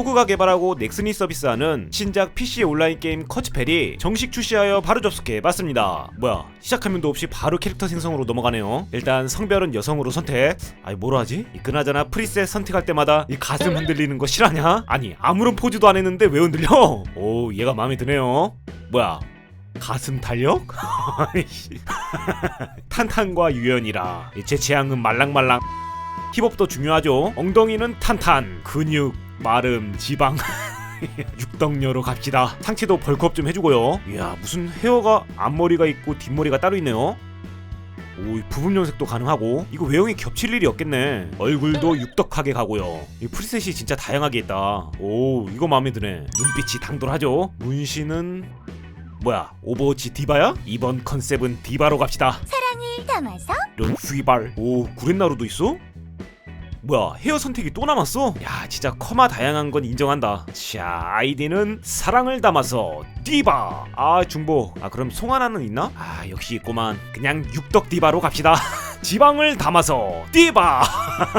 코그가 개발하고 넥슨이 서비스하는 신작 PC 온라인 게임 커츠펠이 정식 출시하여 바로 접속해 봤습니다. 뭐야 시작하면도 없이 바로 캐릭터 생성으로 넘어가네요. 일단 성별은 여성으로 선택. 아니 뭐라 하지? 이 그나저나 프리셋 선택할 때마다 이 가슴 흔들리는 거 실하냐? 아니 아무런 포즈도 안 했는데 왜 흔들려? 오 얘가 마음에 드네요. 뭐야 가슴? 아이씨. 탄탄과 유연이라 제 취향은 말랑말랑 힙업도 중요하죠 엉덩이는 탄탄 근육 마름 지방. 육덕녀로 갑시다. 상체도 벌크업 좀 해주고요. 이야 무슨 헤어가 앞머리가 있고 뒷머리가 따로 있네요. 오, 이 부분 연색도 가능하고. 이거 외형이 겹칠 일이 없겠네. 얼굴도 육덕하게 가고요. 이 프리셋이 진짜 다양하게 있다. 오 이거 마음에 드네. 눈빛이 당돌하죠? 문신은 뭐야? 오버워치 디바야? 이번 컨셉은 디바로 갑시다. 사랑을 담아서? 이런 휘발. 오 구렛나루도 있어? 뭐야 헤어 선택이 또 남았어? 야 진짜 커마 다양한 건 인정한다. 자 아이디는 사랑을 담아서 디바! 아 중복 아 그럼 송하나는 있나? 아 역시 있구만. 그냥 육덕 디바로 갑시다 지방을 담아서 디바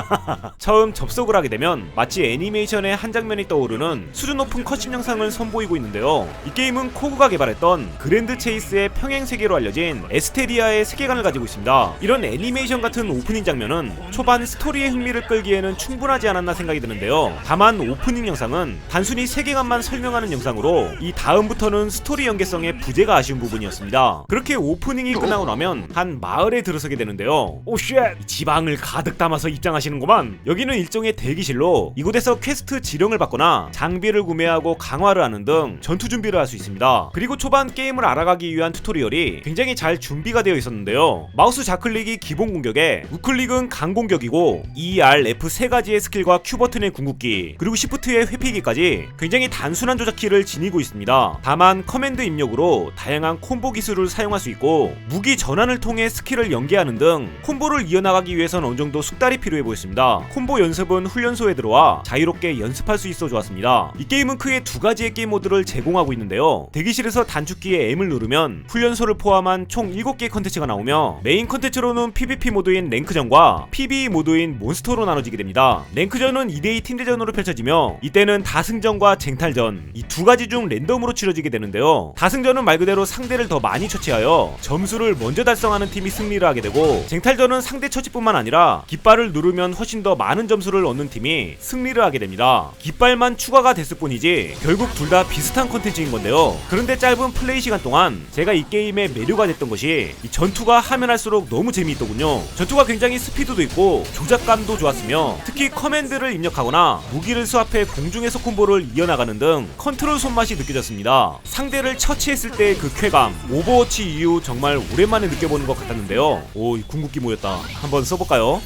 처음 접속을 하게 되면 마치 애니메이션의 한 장면이 떠오르는 수준 높은 컷신 영상을 선보이고 있는데요. 이 게임은 코그가 개발했던 그랜드 체이스의 평행 세계로 알려진 에스테리아의 세계관을 가지고 있습니다. 이런 애니메이션 같은 오프닝 장면은 초반 스토리의 흥미를 끌기에는 충분하지 않았나 생각이 드는데요. 다만 오프닝 영상은 단순히 세계관만 설명하는 영상으로 이 다음부터는 스토리 연계성에 부재가 아쉬운 부분이었습니다. 그렇게 오프닝이 끝나고 나면 한 마을에 들어서게 되는데요 오쉣 지방을 가득 담아서 입장하시는구만. 여기는 일종의 대기실로 이곳에서 퀘스트 지령을 받거나 장비를 구매하고 강화를 하는 등 전투 준비를 할 수 있습니다. 그리고 초반 게임을 알아가기 위한 튜토리얼이 굉장히 잘 준비가 되어 있었는데요. 마우스 좌클릭이 기본 공격에 우클릭은 강 공격이고 E, R, F 세 가지의 스킬과 Q 버튼의 궁극기 그리고 시프트의 회피기까지 굉장히 단순한 조작키를 지니고 있습니다. 다만 커맨드 입력으로 다양한 콤보 기술을 사용할 수 있고 무기 전환을 통해 스킬을 연계하는 등 콤보를 이어나가기 위해선 어느 정도 숙달이 필요해 보였습니다. 콤보 연습은 훈련소에 들어와 자유롭게 연습할 수 있어 좋았습니다. 이 게임은 크게 두 가지의 게임 모드를 제공하고 있는데요. 대기실에서 단축키에 M을 누르면 훈련소를 포함한 총 7개의 컨텐츠가 나오며 메인 컨텐츠로는 PVP 모드인 랭크전과 PVE 모드인 몬스터로 나눠지게 됩니다. 랭크전은 2대2 팀대전으로 펼쳐지며 이때는 다승전과 쟁탈전 이 두 가지 중 랜덤으로 치러지게 되는데요. 다승전은 말 그대로 상대를 더 많이 처치하여 점수를 먼저 달성하는 팀이 승리를 하게 되고 쟁탈 전은 상대 처치뿐만 아니라 깃발을 누르면 훨씬 더 많은 점수를 얻는 팀이 승리를 하게 됩니다. 깃발만 추가가 됐을 뿐이지 결국 둘 다 비슷한 컨텐츠인 건데요. 그런데 짧은 플레이 시간 동안 제가 이 게임의 매료가 됐던 것이 이 전투가 하면 할수록 너무 재미있더군요. 전투가 굉장히 스피드도 있고 조작감도 좋았으며 특히 커맨드를 입력하거나 무기를 수합해 공중에서 콤보를 이어나가는 등 컨트롤 손맛이 느껴졌습니다. 상대를 처치했을 때의 그 쾌감 오버워치 이후 정말 오랜만에 느껴보는 것 같았는데요. 오, 이 궁극기 모였다. 한번 써볼까요?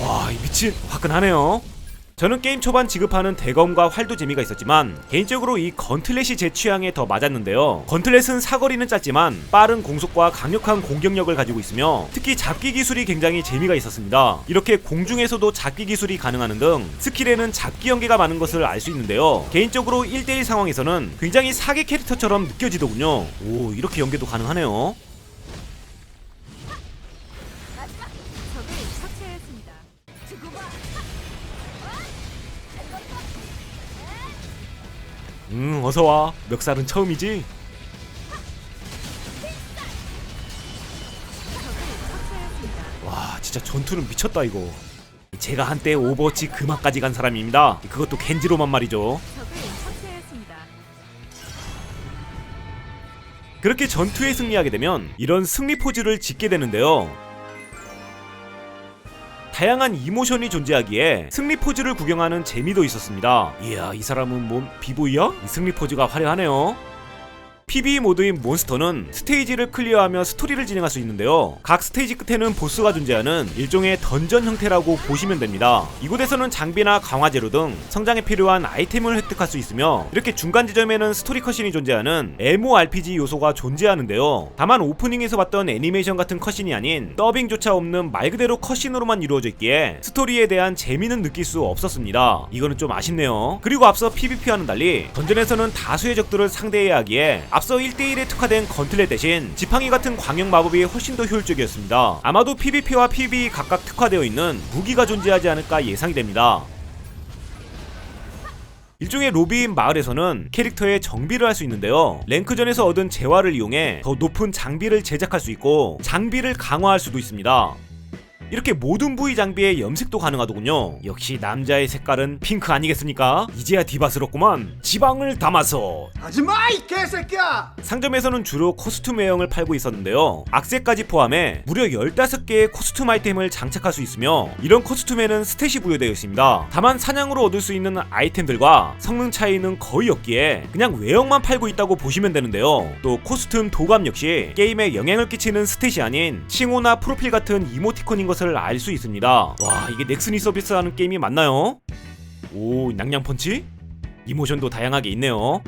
와, 이 미친 화끈하네요. 저는 게임 초반 지급하는 대검과 활도 재미가 있었지만 개인적으로 이 건틀렛이 제 취향에 더 맞았는데요. 건틀렛은 사거리는 짧지만 빠른 공속과 강력한 공격력을 가지고 있으며 특히 잡기 기술이 굉장히 재미가 있었습니다. 이렇게 공중에서도 잡기 기술이 가능하는 등 스킬에는 잡기 연계가 많은 것을 알 수 있는데요. 개인적으로 1대1 상황에서는 굉장히 사기 캐릭터처럼 느껴지더군요. 오 이렇게 연계도 가능하네요. 응 어서와 멱살은 처음이지? 와 진짜 전투는 미쳤다 이거 제가 한때 오버워치 그만까지 간 사람입니다 그것도 겐지로만 말이죠. 그렇게 전투에 승리하게 되면 이런 승리 포즈를 짓게 되는데요 다양한 이모션이 존재하기에 승리 포즈를 구경하는 재미도 있었습니다 이야 이 사람은 뭔 비보이야? 이 승리 포즈가 화려하네요 PB 모드인 몬스터는 스테이지를 클리어하며 스토리를 진행할 수 있는데요. 각 스테이지 끝에는 보스가 존재하는 일종의 던전 형태라고 보시면 됩니다. 이곳에서는 장비나 강화제로 등 성장에 필요한 아이템을 획득할 수 있으며 이렇게 중간 지점에는 스토리 컷신이 존재하는 MMORPG 요소가 존재하는데요. 다만 오프닝에서 봤던 애니메이션 같은 컷신이 아닌 더빙조차 없는 말 그대로 컷신으로만 이루어져 있기에 스토리에 대한 재미는 느낄 수 없었습니다. 이거는 좀 아쉽네요. 그리고 앞서 PVP와는 달리 던전에서는 다수의 적들을 상대해야 하기에 앞서 1대1에 특화된 건틀렛 대신 지팡이 같은 광역 마법이 훨씬 더 효율적이었습니다. 아마도 PVP와 PvE 각각 특화되어 있는 무기가 존재하지 않을까 예상이 됩니다. 일종의 로비인 마을에서는 캐릭터의 정비를 할 수 있는데요. 랭크전에서 얻은 재화를 이용해 더 높은 장비를 제작할 수 있고 장비를 강화할 수도 있습니다. 이렇게 모든 부위 장비의 염색도 가능하더군요. 역시 남자의 색깔은 핑크 아니겠습니까? 이제야 디바스럽구만. 지방을 담아서 하지마 이 개새끼야! 상점에서는 주로 코스튬 외형을 팔고 있었는데요. 악세까지 포함해 무려 15개의 코스튬 아이템을 장착할 수 있으며 이런 코스튬에는 스탯이 부여되어 있습니다. 다만 사냥으로 얻을 수 있는 아이템들과 성능 차이는 거의 없기에 그냥 외형만 팔고 있다고 보시면 되는데요. 또 코스튬 도감 역시 게임에 영향을 끼치는 스탯이 아닌 칭호나 프로필 같은 이모티콘인 것을 알 수 있습니다. 와 이게 넥슨이 서비스하는 게임이 맞나요? 오 냥냥 펀치? 이모션도 다양하게 있네요.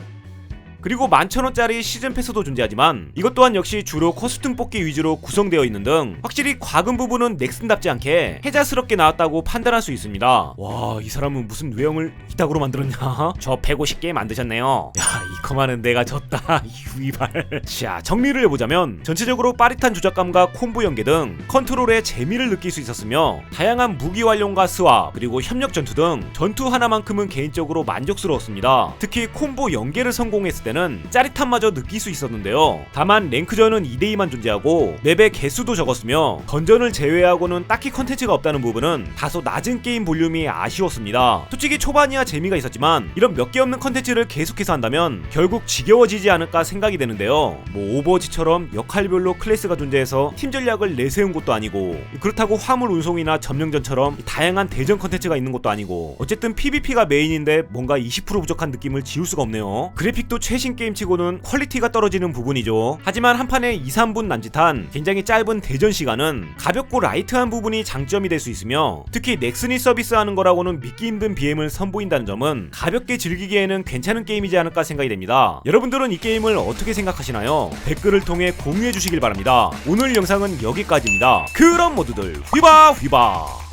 그리고 만천원짜리 시즌 패스도 존재하지만 이것 또한 역시 주로 코스튬 뽑기 위주로 구성되어 있는 등 확실히 과금 부분은 넥슨답지 않게 해자스럽게 나왔다고 판단할 수 있습니다. 와, 이 사람은 무슨 외형을 이따구로 만들었냐? 저 150개 만드셨네요. 야, 이 커마는 내가 졌다. 유이발. 자, 정리를 해보자면 전체적으로 빠릿한 조작감과 콤보 연계 등 컨트롤의 재미를 느낄 수 있었으며 다양한 무기 활용과 스왑 그리고 협력 전투 등 전투 하나만큼은 개인적으로 만족스러웠습니다. 특히 콤보 연계를 성공했을 때는 짜릿함마저 느낄 수 있었는데요. 다만 랭크전은 2대2만 존재하고 맵의 개수도 적었으며 던전을 제외하고는 딱히 컨텐츠가 없다는 부분은 다소 낮은 게임 볼륨이 아쉬웠습니다. 솔직히 초반이야 재미가 있었지만 이런 몇 개 없는 컨텐츠를 계속해서 한다면 결국 지겨워지지 않을까 생각이 되는데요. 뭐 오버워치처럼 역할별로 클래스가 존재해서 팀 전략을 내세운 것도 아니고 그렇다고 화물 운송이나 점령전처럼 다양한 대전 컨텐츠가 있는 것도 아니고 어쨌든 PVP가 메인인데 뭔가 20% 부족한 느낌을 지울 수가 없네요. 그래픽도 최신 게임치고는 퀄리티가 떨어지는 부분이죠. 하지만 한 판에 2, 3분 남짓한 굉장히 짧은 대전 시간은 가볍고 라이트한 부분이 장점이 될 수 있으며 특히 넥슨이 서비스하는 거라고는 믿기 힘든 BM을 선보인다는 점은 가볍게 즐기기에는 괜찮은 게임이지 않을까 생각이 됩니다. 여러분들은 이 게임을 어떻게 생각하시나요? 댓글을 통해 공유해 주시길 바랍니다. 오늘 영상은 여기까지입니다. 그럼 모두들 휘바 휘바